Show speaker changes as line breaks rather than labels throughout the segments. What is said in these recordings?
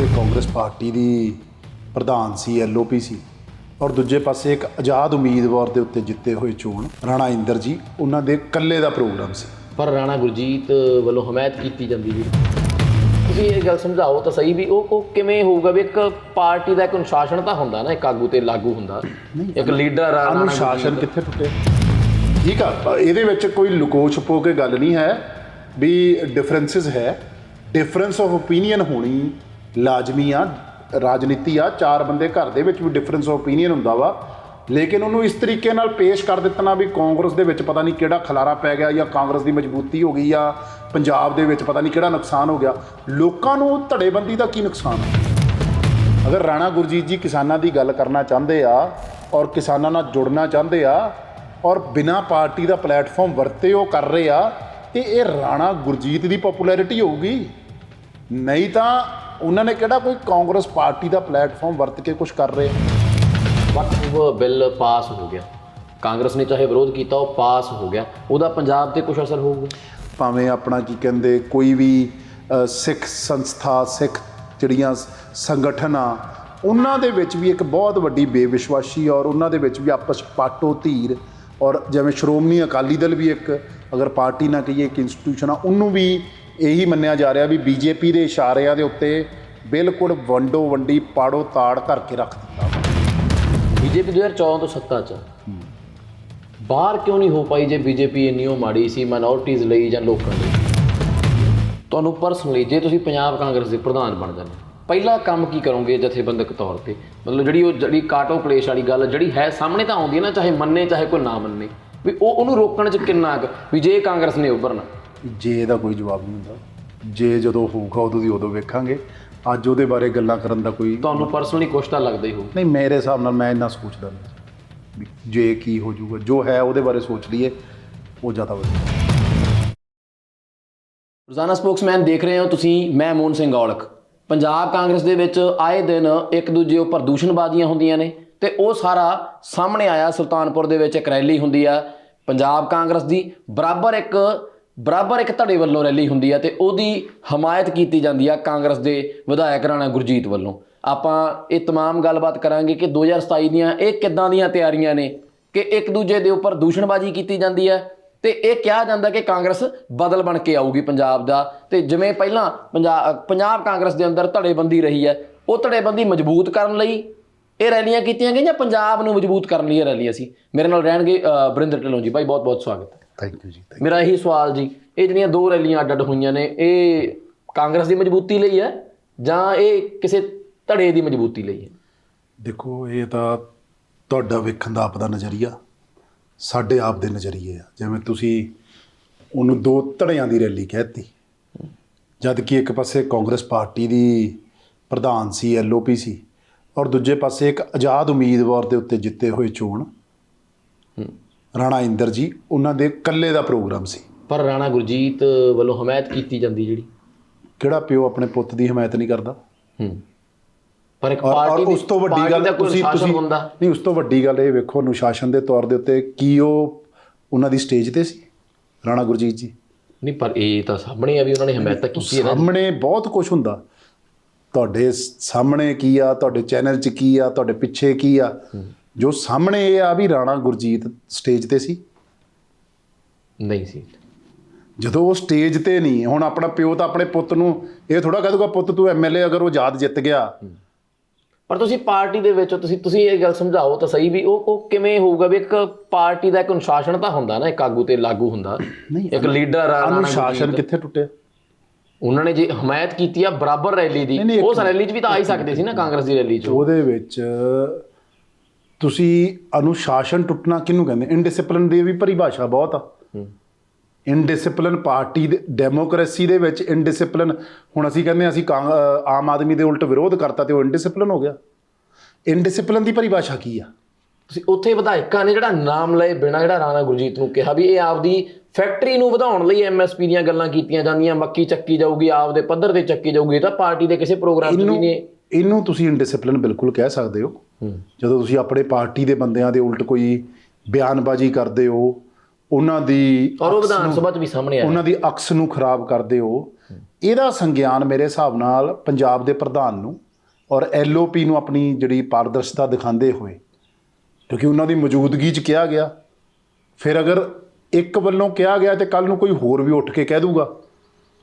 ਪਾਸੇ ਕਾਂਗਰਸ ਪਾਰਟੀ ਦੀ ਪ੍ਰਧਾਨ ਸੀ ਐਲਓਪੀ ਸੀ ਔਰ ਦੂਜੇ ਪਾਸੇ ਇੱਕ ਆਜ਼ਾਦ ਉਮੀਦਵਾਰ ਦੇ ਉੱਤੇ ਜਿੱਤੇ ਹੋਏ ਚੋਣ ਰਾਣਾ ਇੰਦਰ ਜੀ ਉਹਨਾਂ ਦੇ ਇਕੱਲੇ ਦਾ ਪ੍ਰੋਗਰਾਮ ਸੀ।
ਪਰ ਰਾਣਾ ਗੁਰਜੀਤ ਵੱਲੋਂ ਹਮਾਇਤ ਕੀਤੀ ਜਾਂਦੀ ਜੀ ਤੁਸੀਂ ਇਹ ਗੱਲ ਸਮਝਾਓ ਤਾਂ ਸਹੀ ਵੀ ਉਹ ਉਹ ਕਿਵੇਂ ਹੋਊਗਾ ਵੀ ਇੱਕ ਪਾਰਟੀ ਦਾ ਇੱਕ ਅਨੁਸ਼ਾਸਨ ਤਾਂ ਹੁੰਦਾ ਨਾ ਇੱਕ ਆਗੂ ਤੇ ਲਾਗੂ ਹੁੰਦਾ। ਇੱਕ ਲੀਡਰ ਆ
ਅਨੁਸ਼ਾਸਨ ਕਿੱਥੇ ਟੁੱਟੇ? ਠੀਕ ਆ ਇਹਦੇ ਵਿੱਚ ਕੋਈ ਲੁਕੋ ਛੁਪੋ ਕੇ ਗੱਲ ਨਹੀਂ ਹੈ ਵੀ ਡਿਫਰੈਂਸਸ ਹੈ। ਡਿਫਰੈਂਸ ਆਫ ਓਪੀਨੀਅਨ ਹੋਣੀ ਲਾਜ਼ਮੀ ਆ, ਰਾਜਨੀਤੀ ਆ, ਚਾਰ ਬੰਦੇ ਘਰ ਦੇ ਵਿੱਚ ਵੀ ਡਿਫਰੈਂਸ ਆਫ ਓਪੀਨੀਅਨ ਹੁੰਦਾ ਵਾ। ਲੇਕਿਨ ਉਹਨੂੰ ਇਸ ਤਰੀਕੇ ਨਾਲ ਪੇਸ਼ ਕਰ ਦਿੱਤਾ ਵੀ ਕਾਂਗਰਸ ਦੇ ਵਿੱਚ ਪਤਾ ਨਹੀਂ ਕਿਹੜਾ ਖਲਾਰਾ ਪੈ ਗਿਆ ਜਾਂ ਕਾਂਗਰਸ ਦੀ ਮਜ਼ਬੂਤੀ ਹੋ ਗਈ ਆ, ਪੰਜਾਬ ਦੇ ਵਿੱਚ ਪਤਾ ਨਹੀਂ ਕਿਹੜਾ ਨੁਕਸਾਨ ਹੋ ਗਿਆ। ਲੋਕਾਂ ਨੂੰ ਧੜੇਬੰਦੀ ਦਾ ਕੀ ਨੁਕਸਾਨ? ਹੈ ਅਗਰ ਰਾਣਾ ਗੁਰਜੀਤ ਜੀ ਕਿਸਾਨਾਂ ਦੀ ਗੱਲ ਕਰਨਾ ਚਾਹੁੰਦੇ ਆ ਔਰ ਕਿਸਾਨਾਂ ਨਾਲ ਜੁੜਨਾ ਚਾਹੁੰਦੇ ਆ ਔਰ ਬਿਨਾ ਪਾਰਟੀ ਦਾ ਪਲੇਟਫਾਰਮ ਵਰਤੇ ਉਹ ਕਰ ਰਹੇ ਆ, ਤੇ ਇਹ ਰਾਣਾ ਗੁਰਜੀਤ ਦੀ ਪਪੂਲੈਰਿਟੀ ਹੋਊਗੀ। ਨਹੀਂ ਤਾਂ ਉਹਨਾਂ ਨੇ ਕਿਹੜਾ ਕੋਈ ਕਾਂਗਰਸ ਪਾਰਟੀ ਦਾ ਪਲੇਟਫਾਰਮ ਵਰਤ ਕੇ ਕੁਝ ਕਰ ਰਹੇ
ਵਕਫ ਬਿੱਲ ਪਾਸ ਹੋ ਗਿਆ। ਕਾਂਗਰਸ ਨੇ ਚਾਹੇ ਵਿਰੋਧ ਕੀਤਾ ਉਹ ਪਾਸ ਹੋ ਗਿਆ। ਉਹਦਾ ਪੰਜਾਬ ਤੇ ਕੁਝ ਅਸਰ ਹੋਊਗਾ?
ਭਾਵੇਂ ਆਪਣਾ ਕੀ ਕਹਿੰਦੇ ਕੋਈ ਵੀ ਸਿੱਖ ਸੰਸਥਾ ਸਿੱਖ ਜਿਹੜੀਆਂ ਸੰਗਠਨ ਆ ਉਹਨਾਂ ਦੇ ਵਿੱਚ ਵੀ ਇੱਕ ਬਹੁਤ ਵੱਡੀ ਬੇਵਿਸ਼ਵਾਸੀ ਔਰ ਉਹਨਾਂ ਦੇ ਵਿੱਚ ਵੀ ਆਪਸ ਪਾਟੋ ਧੀਰ ਔਰ ਜਿਵੇਂ ਸ਼੍ਰੋਮਣੀ ਅਕਾਲੀ ਦਲ ਵੀ ਇੱਕ ਅਗਰ ਪਾਰਟੀ ਨਾ ਕਹੀਏ ਇੱਕ ਇੰਸਟੀਟਿਊਸ਼ਨ ਆ ਉਹਨੂੰ ਵੀ ਇਹੀ ਮੰਨਿਆ ਜਾ ਰਿਹਾ ਵੀ ਬੀਜੇਪੀ ਦੇ ਇਸ਼ਾਰਿਆਂ ਦੇ ਉੱਤੇ ਬਿਲਕੁਲ ਵੰਡੋ ਵੰਡੀ ਪਾੜੋ ਤਾੜ ਕਰਕੇ ਰੱਖ ਦਿੱਤਾ।
ਬੀਜੇਪੀ 2014 ਤੋਂ ਸੱਤਾ 'ਚ ਬਾਹਰ ਕਿਉਂ ਨਹੀਂ ਹੋ ਪਾਈ ਜੇ ਬੀਜੇਪੀ ਇੰਨੀ ਉਹ ਮਾੜੀ ਸੀ ਮਾਈਨੋਰਟੀਜ਼ ਲਈ ਜਾਂ ਲੋਕਾਂ ਲਈ? ਤੁਹਾਨੂੰ ਪਰਸਨਲੀ ਜੇ ਤੁਸੀਂ ਪੰਜਾਬ ਕਾਂਗਰਸ ਦੇ ਪ੍ਰਧਾਨ ਬਣ ਜਾਂਦੇ, ਪਹਿਲਾ ਕੰਮ ਕੀ ਕਰੋਗੇ ਜਥੇਬੰਦਕ ਤੌਰ ਤੇ? ਮਤਲਬ ਜਿਹੜੀ ਉਹ ਜਿਹੜੀ ਕਾਟੋ ਕਲੇਸ਼ ਵਾਲੀ ਗੱਲ ਜਿਹੜੀ ਹੈ ਸਾਹਮਣੇ ਤਾਂ ਆਉਂਦੀ ਹੈ ਨਾ, ਚਾਹੇ ਮੰਨੇ ਚਾਹੇ ਕੋਈ ਨਾ ਮੰਨੇ, ਵੀ ਉਹ ਉਹਨੂੰ ਰੋਕਣ 'ਚ ਕਿੰਨਾ ਕੁ ਵੀ ਜੇ ਕਾਂਗਰਸ ਨੇ ਉੱਭਰਨਾ।
ਜੇ ਦਾ ਕੋਈ ਜਵਾਬ ਨਹੀਂ ਹੁੰਦਾ। ਜੇ ਜਦੋਂ ਹੋਊਗਾ ਉਦੋਂ ਦੀ ਉਦੋਂ ਵੇਖਾਂਗੇ। ਅੱਜ ਉਹਦੇ ਬਾਰੇ ਗੱਲਾਂ ਕਰਨ ਦਾ ਕੋਈ
ਤੁਹਾਨੂੰ ਪਰਸਨਲੀ ਕੁਛ ਤਾਂ ਲੱਗਦਾ ਹੀ ਹੋਊ।
ਨਹੀਂ ਮੇਰੇ ਹਿਸਾਬ ਨਾਲ ਮੈਂ ਇੰਨਾ ਸੋਚਦਾ ਨਹੀਂ। ਵੀ ਜੇ ਕੀ ਹੋ ਜਾਊਗਾ ਜੋ ਹੈ ਉਹਦੇ ਬਾਰੇ ਸੋਚ ਲਈਏ ਉਹ ਜ਼ਿਆਦਾ ਵਧੀਆ।
ਰੋਜ਼ਾਨਾ ਸਪੋਕਸਮੈਨ ਦੇਖ ਰਹੇ ਹੋ ਤੁਸੀਂ ਮੈਂ ਮੋਹਨ ਸਿੰਘ ਔਲਖ। ਪੰਜਾਬ ਕਾਂਗਰਸ ਦੇ ਵਿੱਚ ਆਏ ਦਿਨ ਇੱਕ ਦੂਜੇ ਉੱਪਰ ਦੂਸ਼ਣਬਾਜ਼ੀਆਂ ਹੁੰਦੀਆਂ ਨੇ ਤੇ ਉਹ ਸਾਰਾ ਸਾਹਮਣੇ ਆਇਆ ਸੁਲਤਾਨਪੁਰ ਦੇ ਵਿੱਚ ਇੱਕ ਰੈਲੀ ਹੁੰਦੀ ਆ। ਪੰਜਾਬ ਕਾਂਗਰਸ ਦੀ ਬਰਾਬਰ ਇੱਕ ਬਰਾਬਰ ਇੱਕ ਧੜੇ ਵੱਲੋਂ ਰੈਲੀ ਹੁੰਦੀ ਆ ਤੇ ਉਹਦੀ ਹਮਾਇਤ ਕੀਤੀ ਜਾਂਦੀ ਆ ਕਾਂਗਰਸ ਦੇ ਵਿਧਾਇਕ ਰਾਣਾ ਗੁਰਜੀਤ ਵੱਲੋਂ ਆਪਾਂ ਇਹ तमाम ਗੱਲਬਾਤ ਕਰਾਂਗੇ ਕਿ 2027 ਦੀਆਂ ਇਹ ਕਿੱਦਾਂ ਦੀਆਂ ਤਿਆਰੀਆਂ ਨੇ ਕਿ ਇੱਕ ਦੂਜੇ ਦੇ ਉੱਪਰ ਦੂਸ਼ਣਬਾਜ਼ੀ ਕੀਤੀ ਜਾਂਦੀ ਹੈ ਤੇ ਇਹ ਕਿਹਾ ਜਾਂਦਾ ਕਿ ਕਾਂਗਰਸ ਬਦਲ ਬਣ ਕੇ ਆਊਗੀ ਪੰਜਾਬ ਦਾ ਤੇ ਜਿਵੇਂ ਪਹਿਲਾਂ ਪੰਜਾਬ ਪੰਜਾਬ ਕਾਂਗਰਸ ਦੇ ਅੰਦਰ ਧੜੇਬੰਦੀ ਰਹੀ ਹੈ ਉਹ ਧੜੇਬੰਦੀ ਮਜ਼ਬੂਤ ਕਰਨ ਲਈ ਇਹ ਰੈਲੀਆਂ ਕੀਤੀਆਂ ਗਈਆਂ ਪੰਜਾਬ ਨੂੰ ਮਜ਼ਬੂਤ ਕਰਨ ਲਈ ਇਹ ਰੈਲੀਆਂ ਸੀ ਮੇਰੇ ਨਾਲ ਰਹਿਣਗੇ ਅ, ਬਰਿੰਦਰ ਢਿੱਲੋਂ ਜੀ ਭਾਈ ਬਹੁਤ ਬਹੁਤ ਸਵਾਗਤ ਹੈ
ਥੈਂਕ ਯੂ ਜੀ thank
ਮੇਰਾ ਇਹੀ ਸਵਾਲ ਜੀ ਇਹ ਜਿਹੜੀਆਂ ਦੋ ਰੈਲੀਆਂ ਅੱਡ-ਅੱਡ ਹੋਈਆਂ ਨੇ ਇਹ ਕਾਂਗਰਸ ਦੀ ਮਜ਼ਬੂਤੀ ਲਈ ਹੈ ਜਾਂ ਇਹ ਕਿਸੇ ਧੜੇ ਦੀ ਮਜ਼ਬੂਤੀ ਲਈ ਹੈ।
ਦੇਖੋ ਇਹ ਤਾਂ ਤੁਹਾਡਾ ਵੇਖਣ ਦਾ ਆਪ ਦਾ ਨਜ਼ਰੀਆ ਸਾਡੇ ਆਪ ਦੇ ਨਜ਼ਰੀਏ ਆ ਜਿਵੇਂ ਤੁਸੀਂ ਉਹਨੂੰ ਦੋ ਧੜਿਆਂ ਦੀ ਰੈਲੀ ਕਹਿਤੀ ਜਦ ਕਿ ਇੱਕ ਪਾਸੇ ਕਾਂਗਰਸ ਪਾਰਟੀ ਦੀ ਪ੍ਰਧਾਨ ਸੀ ਐਲਓਪੀ ਸੀ ਔਰ ਦੂਜੇ ਪਾਸੇ ਇੱਕ ਆਜ਼ਾਦ ਉਮੀਦਵਾਰ ਦੇ ਉੱਤੇ ਜਿੱਤੇ ਹੋਏ ਚੋਣ ਰਾਣਾ ਇੰਦਰ ਜੀ ਉਹਨਾਂ ਦੇ ਇਕੱਲੇ ਦਾ ਪ੍ਰੋਗਰਾਮ ਸੀ।
ਪਰ ਰਾਣਾ ਗੁਰਜੀਤ ਵੱਲੋਂ ਹਮਾਇਤ ਕੀਤੀ ਜਾਂਦੀ ਜਿਹੜੀ?
ਕਿਹੜਾ ਪਿਓ ਆਪਣੇ ਪੁੱਤ ਦੀ ਹਮਾਇਤ ਨਹੀਂ ਕਰਦਾ?
ਹੂੰ। ਪਰ ਇੱਕ ਪਾਰਟੀ ਦੀ
ਉਸ ਤੋਂ ਵੱਡੀ ਗੱਲ ਤੁਸੀਂ ਤੁਸੀਂ ਨਹੀਂ ਉਸ ਤੋਂ ਵੱਡੀ ਗੱਲ ਇਹ ਵੇਖੋ ਅਨੁਸ਼ਾਸਨ ਦੇ ਤੌਰ ਦੇ ਉੱਤੇ ਕੀ ਉਹ ਉਹਨਾਂ ਦੀ ਸਟੇਜ ਤੇ ਸੀ ਰਾਣਾ ਗੁਰਜੀਤ ਜੀ?
ਨਹੀਂ ਪਰ ਇਹ ਤਾਂ ਸਾਹਮਣੇ ਆ ਵੀ ਉਹਨਾਂ ਨੇ ਹਮਾਇਤ ਕੀਤੀ ਹੈ
ਸਾਹਮਣੇ ਬਹੁਤ ਕੁਝ ਹੁੰਦਾ। ਤੁਹਾਡੇ ਸਾਹਮਣੇ ਕੀ ਆ ਤੁਹਾਡੇ ਚੈਨਲ 'ਚ ਕੀ ਆ ਤੁਹਾਡੇ ਪਿੱਛੇ ਕੀ ਆ? ਜੋ ਸਾਹਮਣੇ ਇਹ ਆ ਵੀ ਰਾਣਾ ਗੁਰਜੀਤ ਸਟੇਜ ਤੇ ਸੀ?
ਨਹੀਂ ਸੀ।
ਜਦੋਂ ਉਹ ਸਟੇਜ ਤੇ ਨਹੀਂ ਹੁਣ ਆਪਣਾ ਪਿਓ ਤਾਂ ਆਪਣੇ ਪੁੱਤ ਨੂੰ ਇਹ ਥੋੜਾ ਕਹਿ ਦੂਗਾ ਪੁੱਤ ਤੂੰ ਐਮਐਲਏ ਅਗਰ ਉਹ ਯਾਦ ਜਿੱਤ ਗਿਆ।
ਪਰ ਤੁਸੀਂ ਪਾਰਟੀ ਦੇ ਵਿੱਚ ਤੁਸੀਂ ਤੁਸੀਂ ਇਹ ਗੱਲ ਸਮਝਾਓ ਤਾਂ ਸਹੀ ਵੀ ਉਹ ਉਹ ਕਿਵੇਂ ਹੋਊਗਾ ਵੀ ਇੱਕ ਪਾਰਟੀ ਦਾ ਇੱਕ ਅਨੁਸ਼ਾਸਨ ਤਾਂ ਹੁੰਦਾ ਨਾ ਇੱਕ ਆਗੂ ਤੇ ਲਾਗੂ ਹੁੰਦਾ। ਇੱਕ ਲੀਡਰ ਆ
ਅਨੁਸ਼ਾਸਨ ਕਿੱਥੇ ਟੁੱਟਿਆ?
ਉਹਨਾਂ ਨੇ ਜੇ ਹਮਾਇਤ ਕੀਤੀ ਆ ਬਰਾਬਰ ਰੈਲੀ ਦੀ ਉਸ ਰੈਲੀ 'ਚ ਵੀ ਤਾਂ ਆ ਹੀ ਸਕਦੇ ਸੀ ਨਾ ਕਾਂਗਰਸ ਦੀ ਰੈਲੀ 'ਚ।
ਉਹਦੇ ਵਿੱਚ ਤੁਸੀਂ ਅਨੁਸ਼ਾਸਨ ਟੁੱਟਣਾ ਕਿਹਨੂੰ ਕਹਿੰਦੇ? ਇਨਡਿਸਪਲਿਨ ਦੀ ਵੀ ਪਰਿਭਾਸ਼ਾ ਬਹੁਤ ਆ। ਇਨਡਿਸਪਲਿਨ ਪਾਰਟੀ ਦੇ ਡੈਮੋਕ੍ਰੇਸੀ ਦੇ ਵਿੱਚ ਇਨਡਿਸਪਲਿਨ ਹੁਣ ਅਸੀਂ ਕਹਿੰਦੇ ਅਸੀਂ ਆਮ ਆਦਮੀ ਦੇ ਉਲਟ ਵਿਰੋਧ ਕਰਤਾ ਤੇ ਉਹ ਇਨਡਿਸਪਲਿਨ ਹੋ ਗਿਆ। ਇਨਡਿਸਪਲਿਨ ਦੀ ਪਰਿਭਾਸ਼ਾ ਕੀ ਆ?
ਤੁਸੀਂ ਉੱਥੇ ਵਿਧਾਇਕਾਂ ਨੇ ਜਿਹੜਾ ਨਾਮ ਲਏ ਬਿਨਾਂ ਜਿਹੜਾ ਰਾਣਾ ਗੁਰਜੀਤ ਨੂੰ ਕਿਹਾ ਵੀ ਇਹ ਆਪਦੀ ਫੈਕਟਰੀ ਨੂੰ ਵਧਾਉਣ ਲਈ ਐਮਐਸਪੀ ਦੀਆਂ ਗੱਲਾਂ ਕੀਤੀਆਂ ਜਾਂਦੀਆਂ ਮੱਕੀ ਚੱਕੀ ਜਾਊਗੀ ਆਪਦੇ ਪੱਧਰ ਤੇ ਚੱਕੀ ਜਾਊਗੀ ਤਾਂ ਪਾਰਟੀ ਦੇ ਕਿਸੇ ਪ੍ਰੋਗਰਾਮ 'ਚ ਵੀ ਨਹੀਂ।
ਇਹਨੂੰ ਤੁਸੀਂ ਇਨਡਿਸਪਲਿਨ ਬਿਲਕੁਲ ਕਹਿ ਸਕਦੇ ਹੋ। ਜਦੋਂ ਤੁਸੀਂ ਆਪਣੇ ਪਾਰਟੀ ਦੇ ਬੰਦਿਆਂ ਦੇ ਉਲਟ ਕੋਈ ਬਿਆਨਬਾਜ਼ੀ ਕਰਦੇ ਹੋ ਉਹਨਾਂ ਦੀ
ਔਰ ਉਹ ਵਿਧਾਨ ਸਭਾ 'ਚ ਵੀ ਸਾਹਮਣੇ ਆਇਆ।
ਉਹਨਾਂ ਦੀ ਅਕਸ ਨੂੰ ਖਰਾਬ ਕਰਦੇ ਹੋ। ਇਹਦਾ ਸੰਗਿਆਨ ਮੇਰੇ ਹਿਸਾਬ ਨਾਲ ਪੰਜਾਬ ਦੇ ਪ੍ਰਧਾਨ ਨੂੰ ਔਰ ਐਲਓਪੀ ਨੂੰ ਆਪਣੀ ਜਿਹੜੀ ਪਾਰਦਰਸ਼ਤਾ ਦਿਖਾਉਂਦੇ ਹੋਏ ਕਿਉਂਕਿ ਉਹਨਾਂ ਦੀ ਮੌਜੂਦਗੀ 'ਚ ਕਿਹਾ ਗਿਆ। ਫਿਰ ਅਗਰ ਇੱਕ ਵੱਲੋਂ ਕਿਹਾ ਗਿਆ ਤੇ ਕੱਲ ਨੂੰ ਕੋਈ ਹੋਰ ਵੀ ਉੱਠ ਕੇ ਕਹਿ ਦੂਗਾ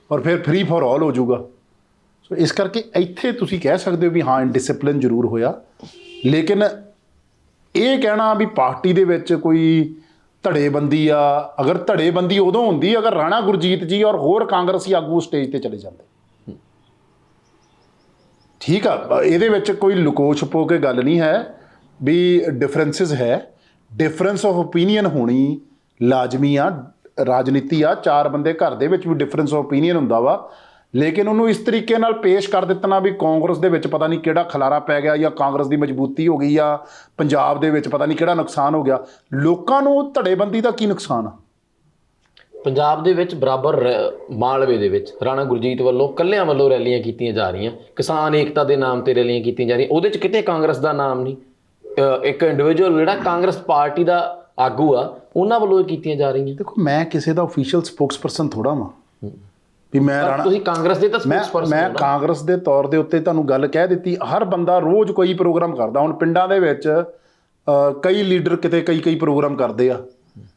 ਔਰ ਫਿਰ ਫ੍ਰੀ ਫॉर ਆਲ ਹੋ ਜਾਊਗਾ। ਸੋ ਇਸ ਕਰਕੇ ਇੱਥੇ ਤੁਸੀਂ ਕਹਿ ਸਕਦੇ ਹੋ ਵੀ ਹਾਂ ਇਨਡਿਸਪਲਿਨ ਜ਼ਰੂਰ ਹੋਇਆ। ਲੇਕਿਨ ਇਹ ਕਹਿਣਾ ਵੀ ਪਾਰਟੀ ਦੇ ਵਿੱਚ ਕੋਈ ਧੜੇਬੰਦੀ ਆ, ਅਗਰ ਧੜੇਬੰਦੀ ਉਦੋਂ ਹੁੰਦੀ, ਅਗਰ ਰਾਣਾ ਗੁਰਜੀਤ ਜੀ ਔਰ ਹੋਰ ਕਾਂਗਰਸੀ ਆਗੂ ਸਟੇਜ ਤੇ ਚਲੇ ਜਾਂਦੇ। ਠੀਕ ਆ, ਇਹਦੇ ਵਿੱਚ ਕੋਈ ਲੁਕੋ ਛੁਪੋ ਕੇ ਗੱਲ ਨਹੀਂ ਹੈ ਵੀ ਡਿਫਰੈਂਸਸ ਹੈ। ਡਿਫਰੈਂਸ ਆਫ ਓਪੀਨੀਅਨ ਹੋਣੀ ਲਾਜ਼ਮੀ ਆ, ਰਾਜਨੀਤੀ ਆ, ਚਾਰ ਬੰਦੇ ਘਰ ਦੇ ਵਿੱਚ ਵੀ ਡਿਫਰੈਂਸ ਆਫ ਓਪੀਨੀਅਨ ਹੁੰਦਾ ਵਾ। ਲੇਕਿਨ ਉਹਨੂੰ ਇਸ ਤਰੀਕੇ ਨਾਲ ਪੇਸ਼ ਕਰ ਦਿੱਤਾ ਵੀ ਕਾਂਗਰਸ ਦੇ ਵਿੱਚ ਪਤਾ ਨਹੀਂ ਕਿਹੜਾ ਖਲਾਰਾ ਪੈ ਗਿਆ ਜਾਂ ਕਾਂਗਰਸ ਦੀ ਮਜ਼ਬੂਤੀ ਹੋ ਗਈ ਆ ਪੰਜਾਬ ਦੇ ਵਿੱਚ ਪਤਾ ਨਹੀਂ ਕਿਹੜਾ ਨੁਕਸਾਨ ਹੋ ਗਿਆ। ਲੋਕਾਂ ਨੂੰ ਧੜੇਬੰਦੀ ਦਾ ਕੀ ਨੁਕਸਾਨ ਆ?
ਪੰਜਾਬ ਦੇ ਵਿੱਚ ਬਰਾਬਰ ਮਾਲਵੇ ਦੇ ਵਿੱਚ ਰਾਣਾ ਗੁਰਜੀਤ ਵੱਲੋਂ ਕੱਲਿਆਂ ਵੱਲੋਂ ਰੈਲੀਆਂ ਕੀਤੀਆਂ ਜਾ ਰਹੀਆਂ। ਕਿਸਾਨ ਏਕਤਾ ਦੇ ਨਾਮ ਤੇ ਰੈਲੀਆਂ ਕੀਤੀਆਂ ਜਾ ਰਹੀਆਂ। ਉਹਦੇ 'ਚ ਕਿਤੇ ਕਾਂਗਰਸ ਦਾ ਨਾਮ ਨਹੀਂ। ਇੱਕ ਇੰਡੀਵਿਜੂਅਲ ਜਿਹੜਾ ਕਾਂਗਰਸ ਪਾਰਟੀ ਦਾ ਆਗੂ ਆ ਉਹਨਾਂ ਵੱਲੋਂ ਇਹ ਕੀਤੀਆਂ ਜਾ ਰਹੀਆਂ।
ਦੇਖੋ ਮੈਂ ਕਿਸੇ ਦਾ ਅਫੀਸ਼ੀਅਲ ਸਪੋਕਸਪਰਸਨ ਥੋੜਾ ਵਾਂ। ਵੀ ਮੈਂ ਰਾਣਾ
ਤੁਸੀਂ ਕਾਂਗਰਸ ਦੇ ਤਾਂ ਸਪੋਕਸਪਰਸਨ
ਮੈਂ ਕਾਂਗਰਸ ਦੇ ਤੌਰ ਦੇ ਉੱਤੇ ਤੁਹਾਨੂੰ ਗੱਲ ਕਹਿ ਦਿੱਤੀ ਹਰ ਬੰਦਾ ਰੋਜ਼ ਕੋਈ ਪ੍ਰੋਗਰਾਮ ਕਰਦਾ। ਹੁਣ ਪਿੰਡਾਂ ਦੇ ਵਿੱਚ ਕਈ ਲੀਡਰ ਕਿਤੇ ਕਈ ਕਈ ਪ੍ਰੋਗਰਾਮ ਕਰਦੇ ਆ।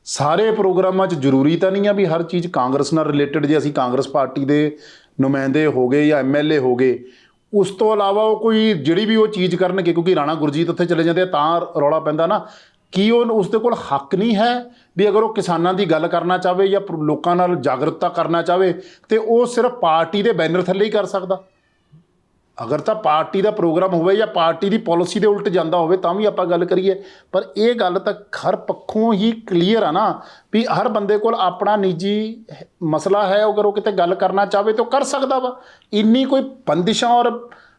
ਸਾਰੇ ਪ੍ਰੋਗਰਾਮਾਂ 'ਚ ਜ਼ਰੂਰੀ ਤਾਂ ਨਹੀਂ ਆ ਵੀ ਹਰ ਚੀਜ਼ ਕਾਂਗਰਸ ਨਾਲ ਰਿਲੇਟਡ ਜੇ ਅਸੀਂ ਕਾਂਗਰਸ ਪਾਰਟੀ ਦੇ ਨੁਮਾਇੰਦੇ ਹੋ ਗਏ ਜਾਂ ਐਮਐਲਏ ਹੋ ਗਏ ਉਸ ਤੋਂ ਇਲਾਵਾ ਉਹ ਕੋਈ ਜਿਹੜੀ ਵੀ ਉਹ ਚੀਜ਼ ਕਰਨਗੇ ਕਿਉਂਕਿ ਰਾਣਾ ਗੁਰਜੀਤ ਉੱਥੇ ਚਲੇ ਜਾਂਦੇ ਆ ਤਾਂ ਰੌਲਾ ਪੈਂਦਾ ਨਾ। ਕੀ ਉਹ ਉਸ ਦੇ ਕੋਲ ਹੱਕ ਨਹੀਂ ਹੈ ਵੀ ਅਗਰ ਉਹ ਕਿਸਾਨਾਂ ਦੀ ਗੱਲ ਕਰਨਾ ਚਾਹਵੇ ਜਾਂ ਲੋਕਾਂ ਨਾਲ ਜਾਗਰੂਕਤਾ ਕਰਨਾ ਚਾਹਵੇ ਤੇ ਉਹ ਸਿਰਫ ਪਾਰਟੀ ਦੇ ਬੈਨਰ ਥੱਲੇ ਹੀ ਕਰ ਸਕਦਾ। ਅਗਰ ਤਾਂ ਪਾਰਟੀ ਦਾ ਪ੍ਰੋਗਰਾਮ ਹੋਵੇ ਜਾਂ ਪਾਰਟੀ ਦੀ ਪਾਲਿਸੀ ਦੇ ਉਲਟ ਜਾਂਦਾ ਹੋਵੇ, ਤਾਂ ਵੀ ਆਪਾਂ ਗੱਲ ਕਰੀਏ। ਪਰ ਇਹ ਗੱਲ ਤਾਂ ਹਰ ਪੱਖੋਂ ਹੀ ਕਲੀਅਰ ਆ ਨਾ ਵੀ ਹਰ ਬੰਦੇ ਕੋਲ ਆਪਣਾ ਨਿੱਜੀ ਮਸਲਾ ਹੈ, ਅਗਰ ਉਹ ਕਿਤੇ ਗੱਲ ਕਰਨਾ ਚਾਹਵੇ ਤਾਂ ਉਹ ਕਰ ਸਕਦਾ ਵਾ। ਇੰਨੀ ਕੋਈ ਬੰਦਿਸ਼ਾਂ ਔਰ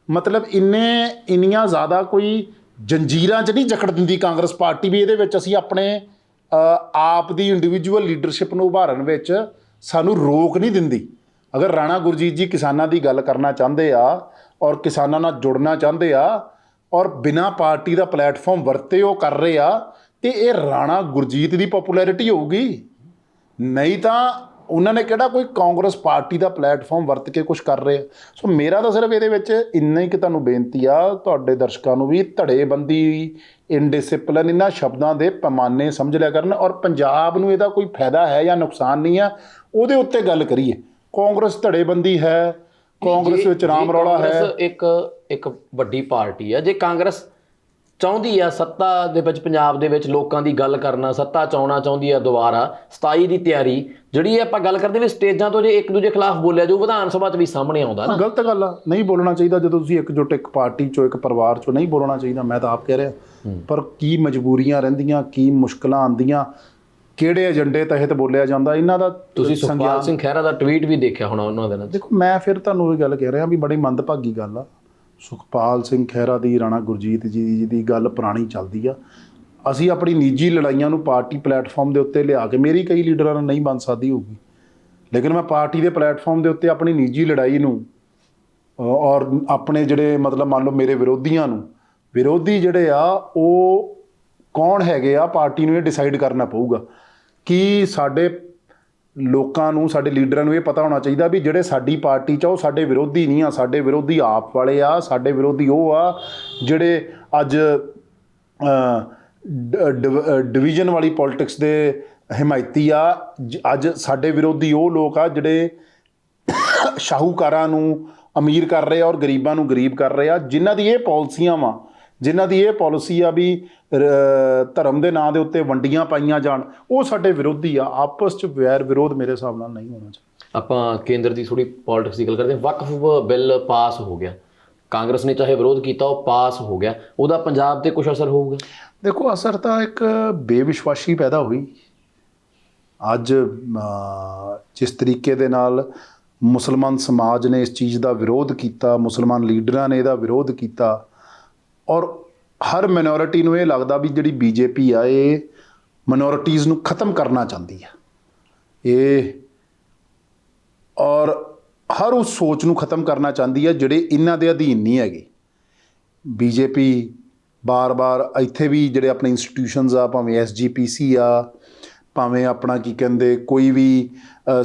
ਮਤਲਬ ਇੰਨੇ, ਇੰਨੀਆਂ ਜ਼ਿਆਦਾ ਕੋਈ ਜੰਜੀਰਾਂ 'ਚ ਨਹੀਂ ਜਕੜ ਦਿੰਦੀ ਕਾਂਗਰਸ ਪਾਰਟੀ ਵੀ, ਇਹਦੇ ਵਿੱਚ ਅਸੀਂ ਆਪਣੇ ਆਪ ਦੀ ਇੰਡੀਵਿਜੂਅਲ ਲੀਡਰਸ਼ਿਪ ਨੂੰ ਉਭਾਰਨ ਵਿੱਚ ਸਾਨੂੰ ਰੋਕ ਨਹੀਂ ਦਿੰਦੀ। ਅਗਰ ਰਾਣਾ ਗੁਰਜੀਤ ਜੀ ਕਿਸਾਨਾਂ ਦੀ ਗੱਲ ਕਰਨਾ ਚਾਹੁੰਦੇ ਆ ਔਰ ਕਿਸਾਨਾਂ ਨਾਲ ਜੁੜਨਾ ਚਾਹੁੰਦੇ ਆ ਔਰ ਬਿਨਾ ਪਾਰਟੀ ਦਾ ਪਲੇਟਫਾਰਮ ਵਰਤੇ ਉਹ ਕਰ ਰਹੇ ਆ, ਤੇ ਇਹ ਰਾਣਾ ਗੁਰਜੀਤ ਦੀ ਪਪੂਲੈਰਿਟੀ ਹੋਊਗੀ। ਨਹੀਂ ਤਾਂ ਉਹਨਾਂ ਨੇ ਕਿਹੜਾ ਕੋਈ ਕਾਂਗਰਸ ਪਾਰਟੀ ਦਾ ਪਲੇਟਫਾਰਮ ਵਰਤ ਕੇ ਕੁਝ ਕਰ ਰਹੇ ਆ? ਸੋ ਮੇਰਾ ਤਾਂ ਸਿਰਫ ਇਹਦੇ ਵਿੱਚ ਇੰਨਾ ਹੀ ਕਿ ਤੁਹਾਨੂੰ ਬੇਨਤੀ ਆ, ਤੁਹਾਡੇ ਦਰਸ਼ਕਾਂ ਨੂੰ ਵੀ ਧੜੇਬੰਦੀ ਇਨਡਿਸਪਲਿਨ ਇਹਨਾਂ ਸ਼ਬਦਾਂ ਦੇ ਪੈਮਾਨੇ ਸਮਝ ਲਿਆ ਕਰਨ ਔਰ ਪੰਜਾਬ ਨੂੰ ਇਹਦਾ ਕੋਈ ਫਾਇਦਾ ਹੈ ਜਾਂ ਨੁਕਸਾਨ ਨਹੀਂ ਆ ਉਹਦੇ ਉੱਤੇ ਗੱਲ ਕਰੀਏ। ਕਾਂਗਰਸ ਧੜੇਬੰਦੀ ਹੈ ਕਾਂਗਰਸ ਵਿੱਚ ਰਾਮ ਰੌਲਾ ਹੈ।
ਇੱਕ ਇੱਕ ਵੱਡੀ ਪਾਰਟੀ ਆ ਜੇ ਕਾਂਗਰਸ ਚਾਹੁੰਦੀ ਆ ਸੱਤਾ ਦੇ ਵਿੱਚ ਪੰਜਾਬ ਦੇ ਵਿੱਚ ਲੋਕਾਂ ਦੀ ਗੱਲ ਕਰਨਾ ਸੱਤਾ ਚਾਉਣਾ ਚਾਹੁੰਦੀ ਆ ਦੁਬਾਰਾ 27 ਦੀ ਤਿਆਰੀ। ਜਿਹੜੀ ਆਪਾਂ ਗੱਲ ਕਰਦੇ ਵੀ ਸਟੇਜਾਂ ਤੋਂ ਜੇ ਇੱਕ ਦੂਜੇ ਖਿਲਾਫ ਬੋਲਿਆ ਜੋ ਵਿਧਾਨ ਸਭਾ 'ਚ ਵੀ ਸਾਹਮਣੇ ਆਉਂਦਾ ਨਾ।
ਗਲਤ ਗੱਲ ਆ ਨਹੀਂ ਬੋਲਣਾ ਚਾਹੀਦਾ ਜਦੋਂ ਤੁਸੀਂ ਇਕਜੁੱਟ ਇੱਕ ਪਾਰਟੀ ਚੋਂ ਇੱਕ ਪਰਿਵਾਰ ਚੋਂ ਨਹੀਂ ਬੋਲਣਾ ਚਾਹੀਦਾ ਮੈਂ ਤਾਂ ਆਪ ਕਹਿ ਰਿਹਾ। ਪਰ ਕੀ ਮਜਬੂਰੀਆਂ ਰਹਿੰਦੀਆਂ ਕੀ ਮੁਸ਼ਕਲਾਂ ਆਉਂਦੀਆਂ ਕਿਹੜੇ ਏਜੰਡੇ ਤਹਿਤ ਬੋਲਿਆ ਜਾਂਦਾ ਇਹਨਾਂ ਦਾ
ਤੁਸੀਂ ਸੁਖਪਾਲ ਸਿੰਘ ਖਹਿਰਾ ਦਾ ਟਵੀਟ ਵੀ ਦੇਖਿਆ ਹੋਣਾ ਉਹਨਾਂ ਦੇ ਨਾਲ।
ਦੇਖੋ ਮੈਂ ਫਿਰ ਤੁਹਾਨੂੰ ਇਹ ਗੱਲ ਕਹਿ ਰਿਹਾ ਵੀ ਬੜੀ ਮੰਦਭਾਗੀ ਗੱਲ ਆ। ਸੁਖਪਾਲ ਸਿੰਘ ਖਹਿਰਾ ਦੀ, ਰਾਣਾ ਗੁਰਜੀਤ ਜੀ ਦੀ ਗੱਲ ਪੁਰਾਣੀ ਚੱਲਦੀ ਆ। ਅਸੀਂ ਆਪਣੀ ਨਿੱਜੀ ਲੜਾਈਆਂ ਨੂੰ ਪਾਰਟੀ ਪਲੇਟਫਾਰਮ ਦੇ ਉੱਤੇ ਲਿਆ ਕੇ ਮੇਰੀ ਕਈ ਲੀਡਰਾਂ ਨਾਲ ਨਹੀਂ ਬਣ ਸਕਦੀ ਹੋਊਗੀ। ਲੇਕਿਨ ਮੈਂ ਪਾਰਟੀ ਦੇ ਪਲੇਟਫਾਰਮ ਦੇ ਉੱਤੇ ਆਪਣੀ ਨਿੱਜੀ ਲੜਾਈ ਨੂੰ ਔਰ ਆਪਣੇ ਜਿਹੜੇ ਮਤਲਬ ਮੰਨ ਲਓ ਮੇਰੇ ਵਿਰੋਧੀਆਂ ਨੂੰ, ਵਿਰੋਧੀ ਜਿਹੜੇ ਆ, ਉਹ ਕੌਣ ਹੈਗੇ ਆ, ਪਾਰਟੀ ਨੂੰ ਇਹ ਡਿਸਾਈਡ ਕਰਨਾ ਪਊਗਾ। ਕਿ ਸਾਡੇ ਲੋਕਾਂ ਨੂੰ, ਸਾਡੇ ਲੀਡਰਾਂ ਨੂੰ ਇਹ ਪਤਾ ਹੋਣਾ ਚਾਹੀਦਾ ਵੀ ਜਿਹੜੇ ਸਾਡੀ ਪਾਰਟੀ 'ਚ ਆ, ਉਹ ਸਾਡੇ ਵਿਰੋਧੀ ਨਹੀਂ ਆ, ਸਾਡੇ ਵਿਰੋਧੀ ਆਪ ਵਾਲੇ ਆ, ਸਾਡੇ ਵਿਰੋਧੀ ਉਹ ਆ, ਜਿਹੜੇ ਅੱਜ ਡਿਵੀਜ਼ਨ ਵਾਲੀ ਪੋਲਿਟਿਕਸ ਦੇ ਹਮਾਇਤੀ ਆ, ਜ- ਅੱਜ ਸਾਡੇ ਵਿਰੋਧੀ ਉਹ ਲੋਕ ਆ ਜਿਹੜੇ ਸ਼ਾਹੂਕਾਰਾਂ ਨੂੰ ਅਮੀਰ ਕਰ ਰਹੇ ਆ ਔਰ ਗਰੀਬਾਂ ਨੂੰ ਗਰੀਬ ਕਰ ਰਹੇ ਆ, ਜਿਨ੍ਹਾਂ ਦੀ ਇਹ ਪਾਲਿਸੀਆਂ ਵਾ ਜਿਨ੍ਹਾਂ ਦੀ ਇਹ ਪਾਲਿਸੀ ਆ ਵੀ ਧਰਮ ਦੇ ਨਾਂ ਦੇ ਉੱਤੇ ਵੰਡੀਆਂ ਪਾਈਆਂ ਜਾਣ ਉਹ ਸਾਡੇ ਵਿਰੋਧੀ ਆ। ਆਪਸ ਚ ਵੈਰ ਵਿਰੋਧ ਮੇਰੇ ਹਿਸਾਬ ਨਾਲ ਨਹੀਂ ਹੋਣਾ ਚਾਹੀਦਾ।
ਆਪਾਂ ਕੇਂਦਰ ਦੀ ਥੋੜੀ ਪੋਲਿਟਿਕਸ ਦੀ ਗੱਲ ਕਰਦੇ ਹਾਂ। ਵਕਫ ਬਿੱਲ ਪਾਸ ਹੋ ਗਿਆ। ਕਾਂਗਰਸ ਨੇ ਚਾਹੇ ਵਿਰੋਧ ਕੀਤਾ ਉਹ ਪਾਸ ਹੋ ਗਿਆ। ਉਹਦਾ ਪੰਜਾਬ ਤੇ ਕੁਝ ਅਸਰ ਹੋਊਗਾ?
ਦੇਖੋ ਅਸਰ ਤਾਂ ਇੱਕ ਬੇਵਿਸ਼ਵਾਸੀ ਪੈਦਾ ਹੋਈ। ਅੱਜ ਜਿਸ ਤਰੀਕੇ ਦੇ ਨਾਲ ਮੁਸਲਮਾਨ ਸਮਾਜ ਨੇ ਇਸ ਚੀਜ਼ ਦਾ ਵਿਰੋਧ ਕੀਤਾ ਮੁਸਲਮਾਨ ਲੀਡਰਾਂ ਨੇ ਇਹਦਾ ਵਿਰੋਧ ਕੀਤਾ ਔਰ ਹਰ ਮਿਨੋਰਿਟੀ ਨੂੰ ਇਹ ਲੱਗਦਾ ਵੀ ਜਿਹੜੀ ਬੀਜੇਪੀ ਆ, ਇਹ ਮਿਨੋਰਿਟੀਜ਼ ਨੂੰ ਖਤਮ ਕਰਨਾ ਚਾਹੁੰਦੀ ਆ। ਇਹ ਔਰ ਹਰ ਉਸ ਸੋਚ ਨੂੰ ਖਤਮ ਕਰਨਾ ਚਾਹੁੰਦੀ ਆ, ਜਿਹੜੇ ਇਹਨਾਂ ਦੇ ਅਧੀਨ ਨਹੀਂ ਹੈਗੇ। ਬੀਜੇਪੀ ਬਾਰ-ਬਾਰ ਇੱਥੇ ਵੀ ਜਿਹੜੇ ਆਪਣੇ ਇੰਸਟੀਟਿਊਸ਼ਨਸ ਆ, ਭਾਵੇਂ ਐਸਜੀਪੀਸੀ ਆ, ਭਾਵੇਂ ਆਪਣਾ ਕੀ ਕਹਿੰਦੇ, ਕੋਈ ਵੀ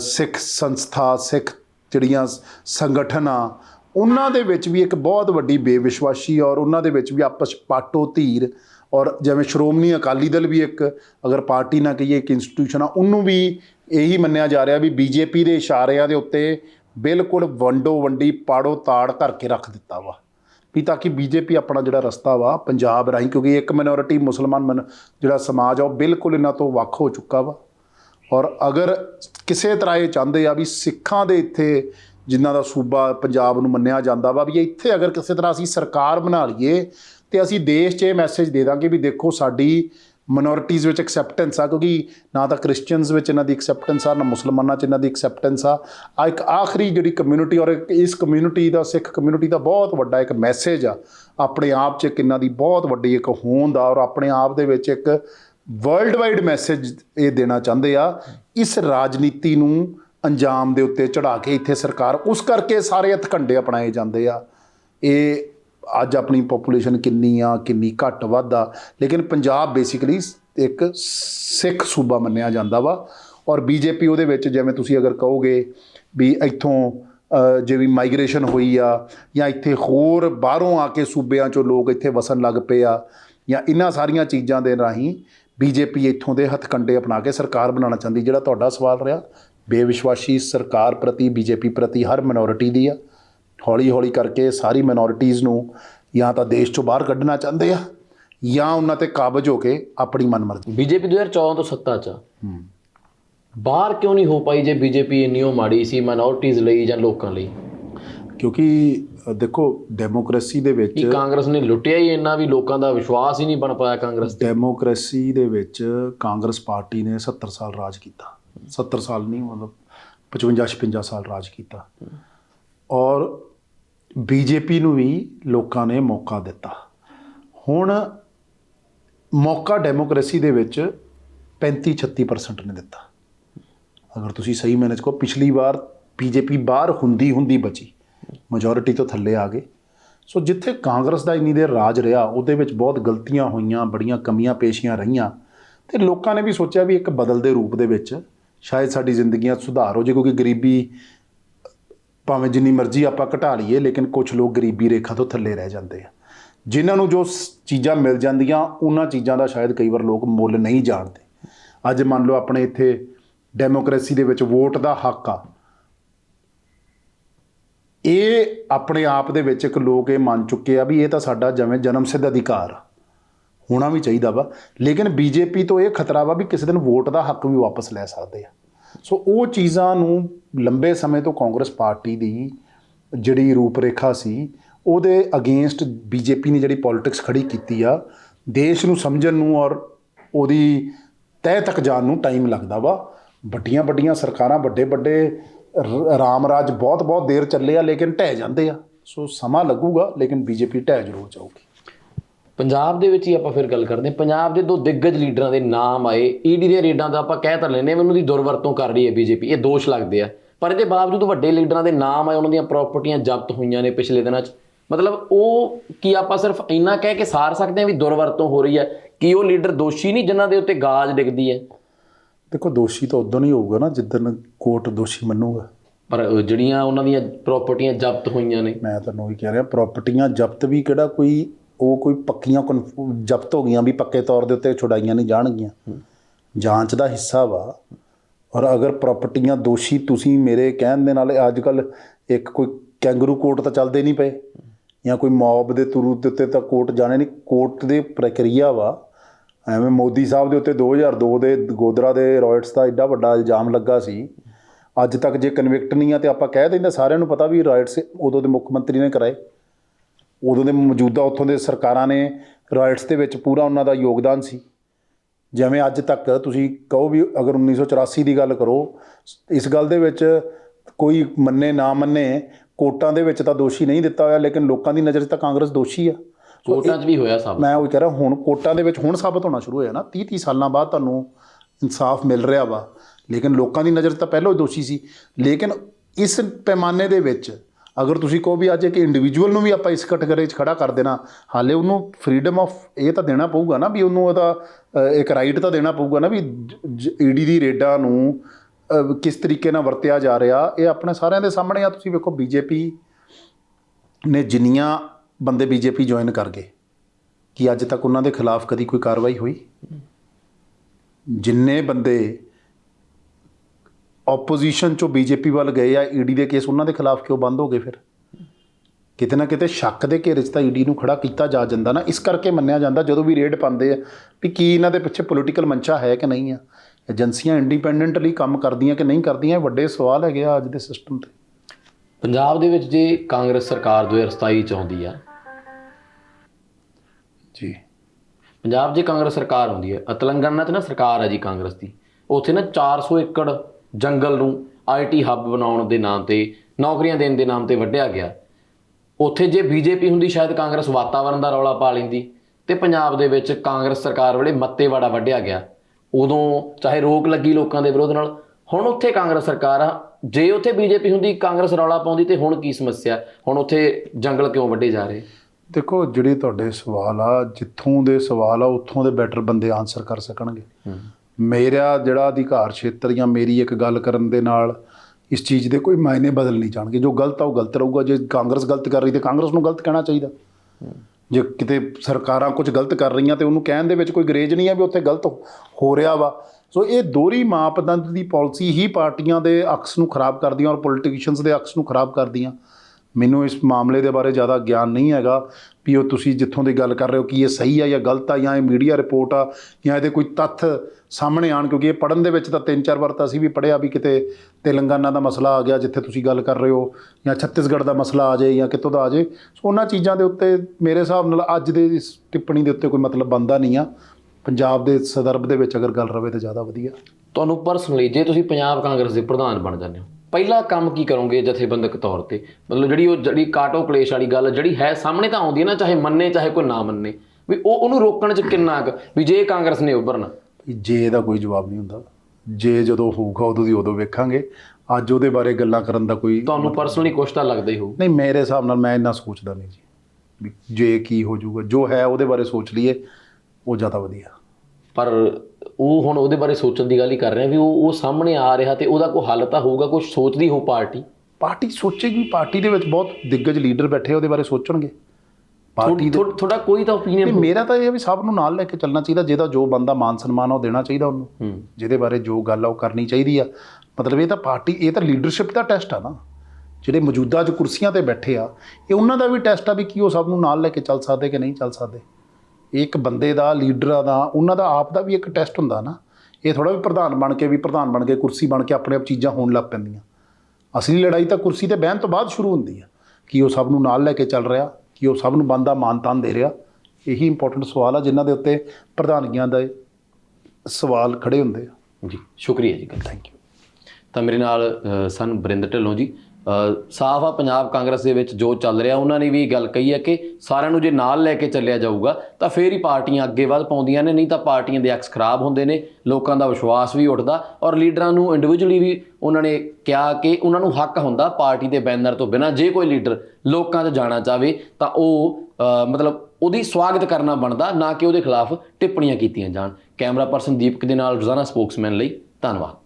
ਸਿੱਖ ਸੰਸਥਾ, ਸਿੱਖ ਜਿਹੜੀਆਂ ਸੰਗਠਨ ਆ ਉਹਨਾਂ ਦੇ ਵਿੱਚ ਵੀ ਇੱਕ ਬਹੁਤ ਵੱਡੀ ਬੇਵਿਸ਼ਵਾਸੀ ਔਰ ਉਹਨਾਂ ਦੇ ਵਿੱਚ ਵੀ ਆਪਸ ਪਾਟੋ ਧੀਰ ਔਰ ਜਿਵੇਂ ਸ਼੍ਰੋਮਣੀ ਅਕਾਲੀ ਦਲ ਵੀ ਇੱਕ, ਅਗਰ ਪਾਰਟੀ ਨਾ ਕਹੀਏ ਇੱਕ ਇੰਸਟੀਟਿਊਸ਼ਨ ਆ, ਉਹਨੂੰ ਵੀ ਇਹੀ ਮੰਨਿਆ ਜਾ ਰਿਹਾ ਵੀ ਬੀਜੇਪੀ ਦੇ ਇਸ਼ਾਰਿਆਂ ਦੇ ਉੱਤੇ ਬਿਲਕੁਲ ਵੰਡੋ ਵੰਡੀ ਪਾੜੋ ਤਾੜ ਕਰਕੇ ਰੱਖ ਦਿੱਤਾ ਵਾ। ਵੀ ਤਾਂ ਕਿ ਬੀਜੇਪੀ ਆਪਣਾ ਜਿਹੜਾ ਰਸਤਾ ਵਾ, ਪੰਜਾਬ ਰਾਹੀਂ, ਕਿਉਂਕਿ ਇੱਕ ਮਿਨੋਰਿਟੀ ਮੁਸਲਮਾਨ ਮਨ, ਜਿਹੜਾ ਸਮਾਜ ਆ, ਉਹ ਬਿਲਕੁਲ ਇਹਨਾਂ ਤੋਂ ਵੱਖ ਹੋ ਚੁੱਕਾ ਵਾ। ਔਰ ਅਗਰ ਕਿਸੇ ਤਰ੍ਹਾਂ ਇਹ ਚਾਹੁੰਦੇ ਆ ਵੀ ਸਿੱਖਾਂ ਦੇ ਇੱਥੇ ਜਿਨ੍ਹਾਂ ਦਾ ਸੂਬਾ ਪੰਜਾਬ ਨੂੰ ਮੰਨਿਆ ਜਾਂਦਾ ਵਾ, ਵੀ ਇੱਥੇ ਅਗਰ ਕਿਸੇ ਤਰ੍ਹਾਂ ਅਸੀਂ ਸਰਕਾਰ ਬਣਾ ਲਈਏ ਤੇ ਅਸੀਂ ਦੇਸ਼ 'ਚ ਇਹ ਮੈਸੇਜ ਦੇ ਦਾਂਗੇ ਵੀ ਦੇਖੋ ਸਾਡੀ ਮਿਨੋਰਿਟੀਜ਼ ਵਿੱਚ ਐਕਸੈਪਟੈਂਸ ਆ, ਕਿਉਂਕਿ ਨਾ ਤਾਂ ਕ੍ਰਿਸਚੀਅਨਸ ਵਿੱਚ ਇਹਨਾਂ ਦੀ ਐਕਸੈਪਟੈਂਸ ਆ, ਨਾ ਮੁਸਲਮਾਨਾਂ 'ਚ ਇਹਨਾਂ ਦੀ ਐਕਸੈਪਟੈਂਸ ਆ। ਆ ਇੱਕ ਆਖਰੀ ਜਿਹੜੀ ਕਮਿਊਨਿਟੀ ਔਰ ਇੱਕ ਇਸ ਕਮਿਊਨਿਟੀ ਦਾ, ਸਿੱਖ ਕਮਿਊਨਿਟੀ ਦਾ ਬਹੁਤ ਵੱਡਾ ਇੱਕ ਮੈਸੇਜ ਆ। ਆਪਣੇ ਆਪ 'ਚ ਕਿੰਨਾ ਦੀ ਬਹੁਤ ਵੱਡੀ ਇੱਕ ਹੋਂਦ ਆ ਔਰ ਆਪਣੇ ਆਪ ਦੇ ਵਿੱਚ ਇੱਕ ਵਰਲਡ ਵਾਈਡ ਮੈਸੇਜ ਇਹ ਦੇਣਾ ਚਾਹੁੰਦੇ ਆ। ਇਸ ਰਾਜਨੀਤੀ ਨੂੰ ਅੰਜਾਮ ਦੇ ਉੱਤੇ ਚੜਾ ਕੇ ਇੱਥੇ ਸਰਕਾਰ, ਉਸ ਕਰਕੇ ਸਾਰੇ ਹਥਕੰਡੇ ਅਪਣਾਏ ਜਾਂਦੇ ਆ। ਇਹ ਅੱਜ ਆਪਣੀ ਪੋਪੂਲੇਸ਼ਨ ਕਿੰਨੀ ਆ, ਕਿੰਨੀ ਘੱਟ ਵੱਧ ਆ। ਲੇਕਿਨ ਪੰਜਾਬ ਬੇਸਿਕਲੀ ਇੱਕ ਸਿੱਖ ਸੂਬਾ ਮੰਨਿਆ ਜਾਂਦਾ ਵਾ। ਔਰ ਬੀਜੇਪੀ ਉਹਦੇ ਵਿੱਚ ਜਿਵੇਂ ਤੁਸੀਂ ਅਗਰ ਕਹੋਗੇ ਵੀ ਇੱਥੋਂ ਜਿਵੇਂ ਮਾਈਗ੍ਰੇਸ਼ਨ ਹੋਈ ਆ, ਜਾਂ ਇੱਥੇ ਹੋਰ ਬਾਹਰੋਂ ਆ ਕੇ ਸੂਬਿਆਂ ਚੋਂ ਲੋਕ ਇੱਥੇ ਵਸਣ ਲੱਗ ਪਏ ਆ, ਜਾਂ ਇਹਨਾਂ ਸਾਰੀਆਂ ਚੀਜ਼ਾਂ ਦੇ ਰਾਹੀਂ ਬੀਜੇਪੀ ਇੱਥੋਂ ਦੇ ਹੱਥਕੰਡੇ ਅਪਣਾ ਕੇ ਸਰਕਾਰ ਬਣਾਉਣਾ ਚਾਹੁੰਦੀ, ਜਿਹੜਾ ਤੁਹਾਡਾ ਸਵਾਲ ਰਿਹਾ ਬੇਵਿਸ਼ਵਾਸੀ ਸਰਕਾਰ ਪ੍ਰਤੀ ਬੀਜੇਪੀ ਪ੍ਰਤੀ ਹਰ ਮਿਨੋਰਿਟੀ ਦੀ ਆ। ਹੌਲੀ ਹੌਲੀ ਕਰਕੇ ਸਾਰੀ ਮਿਨੋਰਿਟੀਜ਼ ਨੂੰ ਜਾਂ ਤਾਂ ਦੇਸ਼ ਚੋਂ ਬਾਹਰ ਕੱਢਣਾ ਚਾਹੁੰਦੇ ਆ ਜਾਂ ਉਹਨਾਂ ਤੇ ਕਾਬਜ ਹੋ ਕੇ ਆਪਣੀ ਮਨਮਰਜ਼ੀ।
ਬੀਜੇਪੀ 2014 ਤੋਂ ਸੱਤਾ 'ਚ। ਬਾਹਰ ਕਿਉਂ ਨਹੀਂ ਹੋ ਪਾਈ ਜੇ ਬੀਜੇਪੀ ਇੰਨੀ ਮਾੜੀ ਸੀ ਮਾਈਨੋਰਟੀਜ਼ ਲਈ ਜਾਂ ਲੋਕਾਂ ਲਈ?
ਕਿਉਂਕਿ ਦੇਖੋ ਡੈਮੋਕ੍ਰੇਸੀ ਦੇ ਵਿੱਚ
ਕੀ ਕਾਂਗਰਸ ਨੇ ਲੁੱਟਿਆ ਹੀ ਇੰਨਾ ਵੀ ਲੋਕਾਂ ਦਾ ਵਿਸ਼ਵਾਸ ਹੀ ਨਹੀਂ ਬਣ ਪਾਇਆ ਕਾਂਗਰਸ ਤੇ?
ਡੈਮੋਕ੍ਰੇਸੀ ਦੇ ਵਿੱਚ ਕਾਂਗਰਸ ਪਾਰਟੀ ਨੇ 70 ਸਾਲ ਰਾਜ ਕੀਤਾ। 70 ਸਾਲ ਨਹੀਂ ਮਤਲਬ 55 56 ਸਾਲ ਰਾਜ ਕੀਤਾ ਔਰ ਬੀਜੇਪੀ ਨੂੰ ਵੀ ਲੋਕਾਂ ਨੇ ਮੌਕਾ ਦਿੱਤਾ ਹੁਣ ਮੌਕਾ ਡੈਮੋਕ੍ਰੇਸੀ ਦੇ ਵਿੱਚ 35 36% ਨੇ ਦਿੱਤਾ ਅਗਰ ਤੁਸੀਂ ਸਹੀ ਮੈਨੇਜ ਕੋ ਪਿਛਲੀ ਵਾਰ ਬੀਜੇਪੀ ਬਾਹਰ ਹੁੰਦੀ ਹੁੰਦੀ ਬਚੀ ਮੈਜੋਰਿਟੀ ਤੋਂ ਥੱਲੇ ਆ ਗਏ ਸੋ ਜਿੱਥੇ ਕਾਂਗਰਸ ਦਾ ਇੰਨੀ ਦੇਰ ਰਾਜ ਰਿਹਾ ਉਹਦੇ ਵਿੱਚ ਬਹੁਤ ਗਲਤੀਆਂ ਹੋਈਆਂ ਬੜੀਆਂ ਕਮੀਆਂ ਪੇਸ਼ੀਆਂ ਰਹੀਆਂ ਤੇ ਲੋਕਾਂ ਨੇ ਵੀ ਸੋਚਿਆ ਵੀ ਇੱਕ ਬਦਲਦੇ ਰੂਪ ਦੇ ਵਿੱਚ ਸ਼ਾਇਦ ਸਾਡੀ ਜ਼ਿੰਦਗੀਆਂ 'ਚ ਸੁਧਾਰ ਹੋ ਜੇ ਕਿਉਂਕਿ ਗਰੀਬੀ ਭਾਵੇਂ ਜਿੰਨੀ ਮਰਜ਼ੀ ਆਪਾਂ ਘਟਾ ਲਈਏ, ਲੇਕਿਨ ਕੁਝ ਲੋਕ ਗਰੀਬੀ ਰੇਖਾ ਤੋਂ ਥੱਲੇ ਰਹਿ ਜਾਂਦੇ ਆ। ਜਿਨ੍ਹਾਂ ਨੂੰ ਜੋ ਸ- ਚੀਜ਼ਾਂ ਮਿਲ ਜਾਂਦੀਆਂ, ਉਹਨਾਂ ਚੀਜ਼ਾਂ ਦਾ ਸ਼ਾਇਦ ਕਈ ਵਾਰ ਲੋਕ ਮੁੱਲ ਨਹੀਂ ਜਾਣਦੇ। ਅੱਜ ਮੰਨ ਲਓ ਆਪਣੇ ਇੱਥੇ ਡੈਮੋਕ੍ਰੇਸੀ ਦੇ ਵਿੱਚ ਵੋਟ ਦਾ ਹੱਕ ਆ। ਇਹ ਆਪਣੇ ਆਪ ਦੇ ਵਿੱਚ ਇੱਕ ਲੋਕ ਇਹ ਮੰਨ ਚੁੱਕੇ ਆ ਵੀ ਇਹ ਤਾਂ ਸਾਡਾ ਜਿਵੇਂ ਜਨਮ ਸਿੱਧ ਅਧਿਕਾਰ ਆ। ਹੋਣਾ ਵੀ ਚਾਹੀਦਾ ਵਾ। ਲੇਕਿਨ ਬੀਜੇਪੀ ਤੋਂ ਇਹ ਖਤਰਾ ਵਾ ਵੀ ਕਿਸੇ ਦਿਨ ਵੋਟ ਦਾ ਹੱਕ ਵੀ ਵਾਪਸ ਲੈ ਸਕਦੇ ਆ। ਸੋ ਉਹ ਚੀਜ਼ਾਂ ਨੂੰ ਲੰਬੇ ਸਮੇਂ ਤੋਂ ਕਾਂਗਰਸ ਪਾਰਟੀ ਦੀ ਜਿਹੜੀ ਰੂਪਰੇਖਾ ਸੀ, ਉਹਦੇ ਅਗੇਂਸਟ ਬੀਜੇਪੀ ਨੇ ਜਿਹੜੀ ਪੋਲਿਟਿਕਸ ਖੜੀ ਕੀਤੀ ਆ, ਦੇਸ਼ ਨੂੰ ਸਮਝਣ ਨੂੰ ਔਰ ਉਹਦੀ ਤਹਿ ਤੱਕ ਜਾਣ ਨੂੰ ਟਾਈਮ ਲੱਗਦਾ ਵਾ। ਵੱਡੀਆਂ ਵੱਡੀਆਂ ਸਰਕਾਰਾਂ, ਵੱਡੇ ਵੱਡੇ ਰ- ਰਾਮ ਰਾਜ ਬਹੁਤ ਬਹੁਤ ਦੇਰ ਚੱਲੇ ਆ, ਲੇਕਿਨ ਢਹਿ ਜਾਂਦੇ ਆ। ਸੋ ਸਮਾਂ ਲੱਗੂਗਾ, ਲੇਕਿਨ ਬੀਜੇਪੀ ਢਹਿ ਜ਼ਰੂਰ ਜਾਊਗੀ।
ਪੰਜਾਬ ਦੇ ਵਿੱਚ ਹੀ ਆਪਾਂ ਫਿਰ ਗੱਲ ਕਰਦੇ ਹਾਂ। ਪੰਜਾਬ ਦੇ ਦੋ ਦਿੱਗਜ ਲੀਡਰਾਂ ਦੇ ਨਾਮ ਆਏ। ਈਡੀ ਦੇ ਰੇਡਾਂ ਦਾ ਆਪਾਂ ਕਹਿ ਤਾਂ ਲੈਨੇ ਉਹਨਾਂ ਦੀ ਦੁਰਵਰਤੋਂ ਕਰ ਰਹੀ ਹੈ ਬੀਜੇਪੀ ਇਹ ਦੋਸ਼ ਲੱਗਦੇ ਆ। ਪਰ ਇਹਦੇ ਬਾਵਜੂਦ ਵੱਡੇ ਲੀਡਰਾਂ ਦੇ ਨਾਮ ਆਏ ਉਹਨਾਂ ਦੀਆਂ ਪ੍ਰਾਪਰਟੀਆਂ ਜ਼ਬਤ ਹੋਈਆਂ ਨੇ ਪਿਛਲੇ ਦਿਨਾਂ 'ਚ। ਮਤਲਬ ਉਹ ਕੀ ਆਪਾਂ ਸਿਰਫ ਇੰਨਾ ਕਹਿ ਕੇ ਸਾਰ ਸਕਦੇ ਹਾਂ ਵੀ ਦੁਰਵਰਤੋਂ ਹੋ ਰਹੀ ਹੈ ਕੀ ਉਹ ਲੀਡਰ ਦੋਸ਼ੀ ਨਹੀਂ ਜਿਨ੍ਹਾਂ ਦੇ ਉੱਤੇ ਗਾਜ ਡਿੱਗਦੀ ਹੈ?
ਦੇਖੋ ਦੋਸ਼ੀ ਤਾਂ ਉਦੋਂ ਹੀ ਹੋਊਗਾ ਨਾ ਜਿੱਦਣ ਕੋਰਟ ਦੋਸ਼ੀ ਮੰਨੂਗਾ।
ਪਰ ਉਹ ਜਿਹੜੀਆਂ ਉਹਨਾਂ ਦੀਆਂ ਪ੍ਰਾਪਰਟੀਆਂ ਜ਼ਬਤ ਹੋਈਆਂ ਨੇ।
ਮੈਂ ਤੁਹਾਨੂੰ ਇਹ ਕਹਿ ਰਿਹਾ ਪ੍ਰਾਪਰਟੀਆਂ ਜ਼ਬਤ ਵੀ ਕਿਹੜਾ ਕੋਈ ਉਹ ਕੋਈ ਪੱਕੀਆਂ ਜ਼ਬਤ ਹੋ ਗਈਆਂ ਵੀ ਪੱਕੇ ਤੌਰ ਦੇ ਉੱਤੇ ਛੁਡਾਈਆਂ ਨਹੀਂ ਜਾਣਗੀਆਂ। ਜਾਂਚ ਦਾ ਹਿੱਸਾ ਵਾ। ਔਰ ਅਗਰ ਪ੍ਰਾਪਰਟੀਆਂ ਦੋਸ਼ੀ ਤੁਸੀਂ ਮੇਰੇ ਕਹਿਣ ਦੇ ਨਾਲ ਅੱਜ ਕੱਲ ਇੱਕ ਕੋਈ ਕੈਂਗਰੂ ਕੋਰਟ ਤਾਂ ਚੱਲਦੇ ਨਹੀਂ ਪਏ। ਜਾਂ ਕੋਈ ਮੌਬ ਦੇ ਤੁਰੂ ਦੇ ਉੱਤੇ ਤਾਂ ਕੋਰਟ ਜਾਣੇ ਨਹੀਂ। ਕੋਰਟ ਦੀ ਪ੍ਰਕਿਰਿਆ ਵਾ। ਐਵੇਂ ਮੋਦੀ ਸਾਹਿਬ ਦੇ ਉੱਤੇ 2002 ਦੇ ਗੋਦਰਾ ਦੇ ਰॉयਟਸ ਦਾ ਐਡਾ ਵੱਡਾ ਇਲਜ਼ਾਮ ਲੱਗਾ ਸੀ। ਅੱਜ ਤੱਕ ਜੇ ਕਨਵਿਕਟ ਨਹੀਂ ਆ ਤੇ ਆਪਾਂ ਕਹਿ ਦਿੰਦੇ ਸਾਰਿਆਂ ਨੂੰ ਪਤਾ ਵੀ ਰॉयਟਸ ਉਦੋਂ ਦੇ ਮੁੱਖ ਮੰਤਰੀ ਨੇ ਕਰਾਏ। ਉਦੋਂ ਦੇ ਮੌਜੂਦਾ ਉੱਥੋਂ ਦੇ ਸਰਕਾਰਾਂ ਨੇ ਰॉयਟਸ ਦੇ ਵਿੱਚ ਪੂਰਾ ਉਹਨਾਂ ਦਾ ਯੋਗਦਾਨ ਸੀ। ਜਿਵੇਂ ਅੱਜ ਤੱਕ ਤੁਸੀਂ ਕਹੋ ਵੀ ਅਗਰ 1984 ਦੀ ਗੱਲ ਕਰੋ ਇਸ ਗੱਲ ਦੇ ਵਿੱਚ ਕੋਈ ਮੰਨੇ ਨਾ ਮੰਨੇ ਕੋਰਟਾਂ ਦੇ ਵਿੱਚ ਤਾਂ ਦੋਸ਼ੀ ਨਹੀਂ ਦਿੱਤਾ ਹੋਇਆ ਲੇਕਿਨ ਲੋਕਾਂ ਦੀ ਨਜ਼ਰ 'ਚ ਤਾਂ ਕਾਂਗਰਸ ਦੋਸ਼ੀ ਆ।
ਕੋਰਟਾਂ 'ਚ ਵੀ ਹੋਇਆ ਸਭ
ਮੈਂ ਉਹ ਕਹਿ ਰਿਹਾ ਹੁਣ ਕੋਰਟਾਂ ਦੇ ਵਿੱਚ ਹੁਣ ਸਾਬਤ ਹੋਣਾ ਸ਼ੁਰੂ ਹੋਇਆ ਨਾ 30 30 ਸਾਲਾਂ ਬਾਅਦ ਤੁਹਾਨੂੰ ਇਨਸਾਫ ਮਿਲ ਰਿਹਾ ਵਾ। ਲੇਕਿਨ ਲੋਕਾਂ ਦੀ ਨਜ਼ਰ 'ਚ ਤਾਂ ਪਹਿਲਾਂ ਹੀ ਦੋਸ਼ੀ ਸੀ। ਲੇਕਿਨ ਇਸ ਪੈਮਾਨੇ ਦੇ ਵਿੱਚ ਅਗਰ ਤੁਸੀਂ ਕਹੋ ਵੀ ਅੱਜ ਇੱਕ ਇੰਡੀਵਿਜੂਅਲ ਨੂੰ ਵੀ ਆਪਾਂ ਇਸ ਕੈਟਾਗਰੀ 'ਚ ਖੜਾ ਕਰ ਦੇਣਾ, ਹਾਲੇ ਉਹਨੂੰ ਫਰੀडम ਆਫ ਇਹ ਤਾਂ ਦੇਣਾ ਪਊਗਾ ਨਾ ਵੀ ਉਹਨੂੰ ਉਹਦਾ ਇੱਕ ਰਾਈਟ ਤਾਂ ਦੇਣਾ ਪਊਗਾ ਨਾ ਵੀ ਈਡੀ ਦੀ ਰੇਡਾਂ ਨੂੰ ਕਿਸ ਤਰੀਕੇ ਨਾਲ ਵਰਤਿਆ ਜਾ ਰਿਹਾ, ਇਹ ਆਪਣੇ ਸਾਰਿਆਂ ਦੇ ਸਾਹਮਣੇ ਆ। ਤੁਸੀਂ ਵੇਖੋ ਬੀਜੇਪੀ ਨੇ ਜਿੰਨੀਆਂ ਬੰਦੇ ਬੀਜੇਪੀ ਜੁਆਇਨ ਕਰ ਗਏ, ਕਿ ਅੱਜ ਤੱਕ ਉਹਨਾਂ ਦੇ ਖਿਲਾਫ ਕਦੀ ਕੋਈ ਕਾਰਵਾਈ ਹੋਈ? ਜਿੰਨੇ ਬੰਦੇ ਆਪੋਜੀਸ਼ਨ ਚੋਂ ਬੀਜੇਪੀ ਵੱਲ ਗਏ ਆ ਈਡੀ ਦੇ ਕੇਸ ਉਹਨਾਂ ਦੇ ਖਿਲਾਫ ਕਿਉਂ ਬੰਦ ਹੋ ਗਏ ਫਿਰ? ਕਿਤੇ ਨਾ ਕਿਤੇ ਸ਼ੱਕ ਦੇ ਘੇਰੇ 'ਚ ਤਾਂ ਈਡੀ ਨੂੰ ਖੜਾ ਕੀਤਾ ਜਾ ਜਾਂਦਾ ਨਾ। ਇਸ ਕਰਕੇ ਮੰਨਿਆ ਜਾਂਦਾ ਜਦੋਂ ਵੀ ਰੇਡ ਪਾਉਂਦੇ ਆ ਵੀ ਕੀ ਇਹਨਾਂ ਦੇ ਪਿੱਛੇ ਪੋਲੀਟੀਕਲ ਮੰਚਾ ਹੈ ਕਿ ਨਹੀਂ ਆ? ਏਜੰਸੀਆਂ ਇੰਡੀਪੈਂਡੈਂਟਲੀ ਕੰਮ ਕਰਦੀਆਂ ਕਿ ਨਹੀਂ ਕਰਦੀਆਂ? ਇਹ ਵੱਡੇ ਸਵਾਲ ਹੈਗੇ ਆ ਅੱਜ ਦੇ ਸਿਸਟਮ ਤੇ।
ਪੰਜਾਬ ਦੇ ਵਿੱਚ ਜੇ ਕਾਂਗਰਸ ਸਰਕਾਰ 2027 ਚ ਆਉਂਦੀ ਆ।
ਜੀ।
ਪੰਜਾਬ 'ਚ ਕਾਂਗਰਸ ਸਰਕਾਰ ਆਉਂਦੀ ਹੈ ਤੇਲੰਗਾਨਾ 'ਚ ਨਾ ਸਰਕਾਰ ਹੈ ਜੀ ਕਾਂਗਰਸ ਦੀ। ਉੱਥੇ ਨਾ 400 ਏਕੜ ਜੰਗਲ ਨੂੰ ਆਈਟੀ ਹੱਬ ਬਣਾਉਣ ਦੇ ਨਾਮ ਤੇ ਨੌਕਰੀਆਂ ਦੇਣ ਦੇ ਨਾਮ ਤੇ ਵੱਢਿਆ ਗਿਆ। ਉੱਥੇ ਜੇ ਬੀਜੇਪੀ ਹੁੰਦੀ ਸ਼ਾਇਦ ਕਾਂਗਰਸ ਵਾਤਾਵਰਣ ਦਾ ਰੌਲਾ ਪਾ ਲੈਂਦੀ ਤੇ ਪੰਜਾਬ ਦੇ ਵਿੱਚ ਕਾਂਗਰਸ ਸਰਕਾਰ ਵੇਲੇ ਮੱਤੇਵਾੜਾ ਵੱਢਿਆ ਗਿਆ। ਉਦੋਂ ਚਾਹੇ ਰੋਕ ਲੱਗੀ ਲੋਕਾਂ ਦੇ ਵਿਰੋਧ ਨਾਲ ਹੁਣ ਉੱਥੇ ਕਾਂਗਰਸ ਸਰਕਾਰ ਆ। ਜੇ ਉੱਥੇ ਬੀਜੇਪੀ ਹੁੰਦੀ ਕਾਂਗਰਸ ਰੌਲਾ ਪਾਉਂਦੀ ਤੇ ਹੁਣ ਕੀ ਸਮੱਸਿਆ? ਹੁਣ ਉੱਥੇ ਜੰਗਲ ਕਿਉਂ ਵੱਢੇ ਜਾ ਰਹੇ?
ਦੇਖੋ ਜਿਹੜੇ ਤੁਹਾਡੇ ਸਵਾਲ ਆ ਜਿੱਥੋਂ ਦੇ ਸਵਾਲ ਆ ਉੱਥੋਂ ਦੇ ਬੈਟਰ ਬੰਦੇ ਆਨਸਰ ਕਰ ਸਕਣਗੇ। ਮੇਰਾ ਜਿਹੜਾ ਅਧਿਕਾਰ ਖੇਤਰ ਜਾਂ ਮੇਰੀ ਇੱਕ ਗੱਲ ਕਰਨ ਦੇ ਨਾਲ ਇਸ ਚੀਜ਼ ਦੇ ਕੋਈ ਮਾਇਨੇ ਬਦਲ ਨਹੀਂ ਜਾਣਗੇ। ਜੋ ਗਲਤ ਆ ਉਹ ਗਲਤ ਰਹੂਗਾ। ਜੇ ਕਾਂਗਰਸ ਗਲਤ ਕਰ ਰਹੀ ਤੇ ਕਾਂਗਰਸ ਨੂੰ ਗਲਤ ਕਹਿਣਾ ਚਾਹੀਦਾ। ਜੇ ਕਿਤੇ ਸਰਕਾਰਾਂ ਕੁਝ ਗਲਤ ਕਰ ਰਹੀਆਂ ਤੇ ਉਹਨੂੰ ਕਹਿਣ ਦੇ ਵਿੱਚ ਕੋਈ ਗਰੇਜ ਨਹੀਂ ਆ ਵੀ ਉੱਥੇ ਗਲਤ ਹੋ ਰਿਹਾ ਵਾ। ਸੋ ਇਹ ਦੋਹਰੀ ਮਾਪਦੰਡ ਦੀ ਪਾਲਿਸੀ ਹੀ ਪਾਰਟੀਆਂ ਦੇ ਅਕਸ ਨੂੰ ਖਰਾਬ ਕਰਦੀਆਂ ਔਰ ਪੋਲੀਟੀਸ਼ੀਅਨਸ ਦੇ ਅਕਸ ਨੂੰ ਖਰਾਬ ਕਰਦੀਆਂ। ਮੈਨੂੰ ਇਸ ਮਾਮਲੇ ਦੇ ਬਾਰੇ ਜ਼ਿਆਦਾ ਗਿਆਨ ਨਹੀਂ ਹੈਗਾ ਵੀ ਉਹ ਤੁਸੀਂ ਜਿੱਥੋਂ ਦੀ ਗੱਲ ਕਰ ਰਹੇ ਹੋ ਕਿ ਇਹ ਸਹੀ ਆ ਜਾਂ ਗਲਤ ਆ ਜਾਂ ਇਹ ਮੀਡੀਆ ਰਿਪੋਰਟ ਆ ਜਾਂ ਇਹਦੇ ਕੋਈ ਤੱਥ ਸਾਹਮਣੇ ਆਣ ਕਿਉਂਕਿ ਇਹ ਪੜਨ ਦੇ ਵਿੱਚ ਤਾਂ ਤਿੰਨ ਚਾਰ ਵਾਰ ਤਾਂ ਅਸੀਂ ਵੀ ਪੜਿਆ ਵੀ ਕਿਤੇ ਤੇਲੰਗਾਨਾ ਦਾ ਮਸਲਾ ਆ ਗਿਆ, ਜਿੱਥੇ ਤੁਸੀਂ ਗੱਲ ਕਰ ਰਹੇ ਹੋ, ਜਾਂ ਛੱਤੀਸਗੜ੍ਹ ਦਾ ਮਸਲਾ ਆ ਜਾਏ ਜਾਂ ਕਿਤੋਂ ਦਾ ਆ ਜਾਏ। ਸੋ ਉਹਨਾਂ ਚੀਜ਼ਾਂ ਦੇ ਉੱਤੇ ਮੇਰੇ ਹਿਸਾਬ ਨਾਲ ਅੱਜ ਦੇ ਇਸ ਟਿੱਪਣੀ ਦੇ ਉੱਤੇ ਕੋਈ ਮਤਲਬ ਬਣਦਾ ਨਹੀਂ ਆ। ਪੰਜਾਬ ਦੇ ਸੰਦਰਭ ਦੇ ਵਿੱਚ ਅਗਰ ਗੱਲ ਰਵੇ ਤਾਂ ਜ਼ਿਆਦਾ ਵਧੀਆ।
ਤੁਹਾਨੂੰ ਪਰਸਨਲੀ ਜੇ ਤੁਸੀਂ ਪੰਜਾਬ ਕਾਂਗਰਸ ਦੇ ਪ੍ਰਧਾਨ ਬਣ ਜਾਂਦੇ ਹੋ, ਪਹਿਲਾ ਕੰਮ ਕੀ ਕਰੋਗੇ ਜਥੇਬੰਦਕ ਤੌਰ ਤੇ? ਮਤਲਬ ਜਿਹੜੀ ਉਹ ਜਿਹੜੀ ਕਾਟੋ ਕਲੇਸ਼ ਵਾਲੀ ਗੱਲ ਜਿਹੜੀ ਹੈ ਸਾਹਮਣੇ ਤਾਂ ਆਉਂਦੀ ਹੈ ਨਾ, ਚਾਹੇ ਮੰਨੇ ਚਾਹੇ ਕੋਈ ਨਾ ਮੰਨੇ, ਵੀ ਉਹ ਉਹਨੂੰ ਰੋਕਣ ਚ ਕਿੰਨਾ ਕੁ ਵੀ ਜੇ ਕਾਂਗਰਸ ਨੇ ਉੱਭਰਨਾ।
ਜੇ ਦਾ ਕੋਈ ਜਵਾਬ ਨਹੀਂ ਹੁੰਦਾ ਜੇ ਜਦੋਂ ਹੋਊਗਾ ਉਦੋਂ ਦੀ ਉਦੋਂ ਵੇਖਾਂਗੇ। ਅੱਜ ਉਹਦੇ ਬਾਰੇ ਗੱਲਾਂ ਕਰਨ ਦਾ ਕੋਈ
ਤੁਹਾਨੂੰ ਪਰਸਨਲੀ ਕੁਛ ਤਾਂ ਲੱਗਦਾ ਹੀ ਹੋਊ।
ਨਹੀਂ ਮੇਰੇ ਹਿਸਾਬ ਨਾਲ ਮੈਂ ਇੰਨਾ ਸੋਚਦਾ ਨਹੀਂ ਜੀ ਵੀ ਜੇ ਕੀ ਹੋ ਜਾਊਗਾ ਜੋ ਹੈ ਉਹਦੇ ਬਾਰੇ ਸੋਚ ਲਈਏ ਉਹ ਜ਼ਿਆਦਾ ਵਧੀਆ।
ਪਰ ਉਹ ਹੁਣ ਉਹਦੇ ਬਾਰੇ ਸੋਚਣ ਦੀ ਗੱਲ ਹੀ ਕਰ ਰਹੇ ਆ ਵੀ ਉਹ ਉਹ ਸਾਹਮਣੇ ਆ ਰਿਹਾ ਤੇ ਉਹਦਾ ਕੋਈ ਹੱਲ ਤਾਂ ਹੋਊਗਾ ਕੁਝ ਸੋਚਦੀ ਹੋ ਪਾਰਟੀ?
ਪਾਰਟੀ ਸੋਚੇਗੀ ਪਾਰਟੀ ਦੇ ਵਿੱਚ ਬਹੁਤ ਦਿੱਗਜ ਲੀਡਰ ਬੈਠੇ ਉਹਦੇ ਬਾਰੇ ਸੋਚਣਗੇ। ਪਾਰਟੀ ਦੇ
ਤੁਹਾਡਾ ਕੋਈ ਤਾਂ
ਨਹੀਂ
ਓਪੀਨੀਅਨ
ਮੇਰਾ ਤਾਂ ਇਹ ਵੀ ਸਭ ਨੂੰ ਨਾਲ ਲੈ ਕੇ ਚੱਲਣਾ ਚਾਹੀਦਾ ਜਿਹਦਾ ਜੋ ਬੰਦਾ ਮਾਨ ਸਨਮਾਨ ਉਹ ਦੇਣਾ ਚਾਹੀਦਾ ਉਹਨੂੰ। ਜਿਹਦੇ ਬਾਰੇ ਜੋ ਗੱਲ ਆ ਉਹ ਕਰਨੀ ਚਾਹੀਦੀ ਆ। ਮਤਲਬ ਇਹ ਤਾਂ ਪਾਰਟੀ ਇਹ ਤਾਂ ਲੀਡਰਸ਼ਿਪ ਦਾ ਟੈਸਟ ਆ ਨਾ। ਜਿਹੜੇ ਮੌਜੂਦਾ ਜੋ ਕੁਰਸੀਆਂ ਤੇ ਬੈਠੇ ਆ ਇਹ ਉਹਨਾਂ ਦਾ ਵੀ ਟੈਸਟ ਆ ਵੀ ਕੀ ਉਹ ਸਭ ਨੂੰ ਨਾਲ ਲੈ ਕੇ ਚੱਲ ਸਕਦੇ ਕਿ ਨਹੀਂ ਚੱਲ ਸਕਦੇ। ਇੱਕ ਬੰਦੇ ਦਾ ਲੀਡਰਾਂ ਦਾ ਉਹਨਾਂ ਦਾ ਆਪ ਦਾ ਵੀ ਇੱਕ ਟੈਸਟ ਹੁੰਦਾ ਨਾ। ਇਹ ਥੋੜਾ ਵੀ ਪ੍ਰਧਾਨ ਬਣ ਕੇ ਵੀ ਪ੍ਰਧਾਨ ਬਣ ਕੇ ਕੁਰਸੀ ਬਣ ਕੇ ਆਪਣੇ ਆਪ ਚੀਜ਼ਾਂ ਹੋਣ ਲੱਗ ਪੈਂਦੀਆਂ। ਅਸਲੀ ਲੜਾਈ ਤਾਂ ਕੁਰਸੀ ਤੇ ਬਹਿਣ ਤੋਂ ਬਾਅਦ ਸ਼ੁਰੂ ਹੁੰਦੀ ਆ ਕਿ ਉਹ ਸਭ ਨੂੰ ਨਾਲ ਲੈ ਕੇ ਚੱਲ ਰਿਹਾ। ਕਿ ਉਹ ਸਭ ਨੂੰ ਬੰਦਾ ਮਾਨਤਾਨ ਦੇ ਰਿਹਾ। ਇਹੀ ਇੰਪੋਰਟੈਂਟ ਸਵਾਲ ਆ, ਜਿਨ੍ਹਾਂ ਦੇ ਉੱਤੇ ਪ੍ਰਧਾਨਗੀਆਂ ਦਾ ਸਵਾਲ ਖੜੇ ਹੁੰਦੇ ਆ।
ਜੀ, ਸ਼ੁਕਰੀਆ ਜੀ ਥੈਂਕ ਯੂ ਤਾਂ ਮੇਰੇ ਨਾਲ ਸਨ ਬਰਿੰਦਰ ਢਿੱਲੋਂ ਜੀ। ਸਾਫ਼ ਆ, ਪੰਜਾਬ ਕਾਂਗਰਸ ਦੇ ਵਿੱਚ ਜੋ ਚੱਲ ਰਿਹਾ, ਉਹਨਾਂ ਨੇ ਵੀ ਇਹ ਗੱਲ ਕਹੀ ਹੈ ਕਿ ਸਾਰਿਆਂ ਨੂੰ ਜੇ ਨਾਲ ਲੈ ਕੇ ਚੱਲਿਆ ਜਾਊਗਾ, ਤਾਂ ਫੇਰ ਹੀ ਪਾਰਟੀਆਂ ਅੱਗੇ ਵੱਧ ਪਾਉਂਦੀਆਂ ਨੇ, ਨਹੀਂ ਤਾਂ ਪਾਰਟੀਆਂ ਦੇ ਅਕਸ ਖਰਾਬ ਹੁੰਦੇ ਨੇ, ਲੋਕਾਂ ਦਾ ਵਿਸ਼ਵਾਸ ਵੀ ਉੱਠਦਾ ਔਰ ਲੀਡਰਾਂ ਨੂੰ ਇੰਡੀਵਿਜੂਅਲੀ ਵੀ ਉਹਨਾਂ ਨੇ ਕਿਹਾ ਕਿ ਉਹਨਾਂ ਨੂੰ ਹੱਕ ਹੁੰਦਾ ਪਾਰਟੀ ਦੇ ਬੈਨਰ ਤੋਂ ਬਿਨਾਂ, ਜੇ ਕੋਈ ਲੀਡਰ ਲੋਕਾਂ 'ਚ ਜਾਣਾ ਚਾਹਵੇ ਤਾਂ ਉਹ ਮਤਲਬ ਉਹਦੀ ਸਵਾਗਤ ਕਰਨਾ ਬਣਦਾ, ਨਾ ਕਿ ਉਹਦੇ ਖਿਲਾਫ ਟਿੱਪਣੀਆਂ ਕੀਤੀਆਂ ਜਾਣ। ਕੈਮਰਾ ਪਰਸਨ ਦੀਪਕ ਦੇ ਨਾਲ ਰੋਜ਼ਾਨਾ ਸਪੋਕਸਮੈਨ ਲਈ ਧੰਨਵਾਦ।